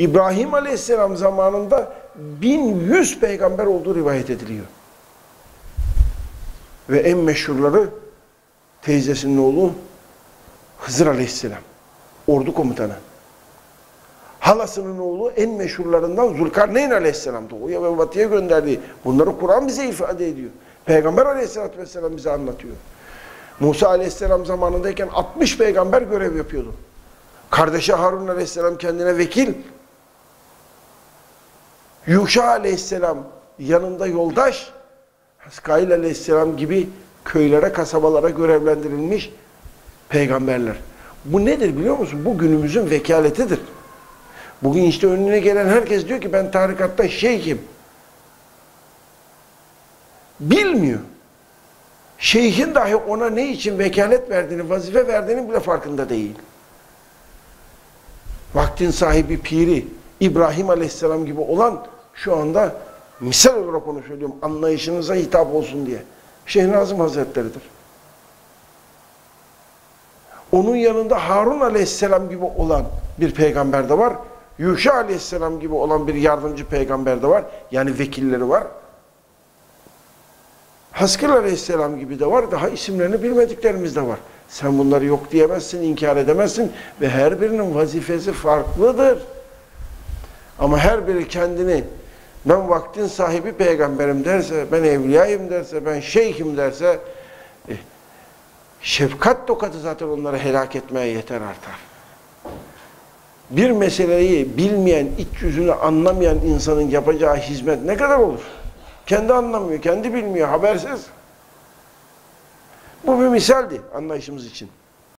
İbrahim Aleyhisselam zamanında 1100 peygamber olduğu rivayet ediliyor. Ve en meşhurları teyzesinin oğlu Hızır Aleyhisselam. Ordu komutanı. Halasının oğlu en meşhurlarından Zulkarneyn Aleyhisselam. Doğuya ve batıya gönderdiği. Bunları Kur'an bize ifade ediyor. Peygamber Aleyhisselatü Vesselam bize anlatıyor. Musa Aleyhisselam zamanındayken 60 peygamber görev yapıyordu. Kardeşi Harun Aleyhisselam kendine vekil. Yuşa Aleyhisselam yanında yoldaş. Haskail Aleyhisselam gibi köylere, kasabalara görevlendirilmiş peygamberler. Bu nedir biliyor musun? Bu günümüzün vekaletidir. Bugün işte önüne gelen herkes diyor ki ben tarikatta şeyhim. Bilmiyor. Şeyhin dahi ona ne için vekalet verdiğini, vazife verdiğini bile farkında değil. Vaktin sahibi piri İbrahim Aleyhisselam gibi olan şu anda misal olarak onu söylüyorum anlayışınıza hitap olsun diye. Şeyh Nazım Hazretleri'dir. Onun yanında Harun Aleyhisselam gibi olan bir peygamber de var. Yuşa Aleyhisselam gibi olan bir yardımcı peygamber de var. Yani vekilleri var. Haskıl Aleyhisselam gibi de var. Daha isimlerini bilmediklerimiz de var. Sen bunları yok diyemezsin, inkar edemezsin ve her birinin vazifesi farklıdır. Ama her biri kendini ben vaktin sahibi peygamberim derse, ben evliyayım derse, ben şeyhim derse e, şefkat tokadı zaten onları helak etmeye yeter artar. Bir meseleyi bilmeyen, iç yüzünü anlamayan insanın yapacağı hizmet ne kadar olur? Kendi anlamıyor, kendi bilmiyor, habersiz. Bu bir misaldi anlayışımız için.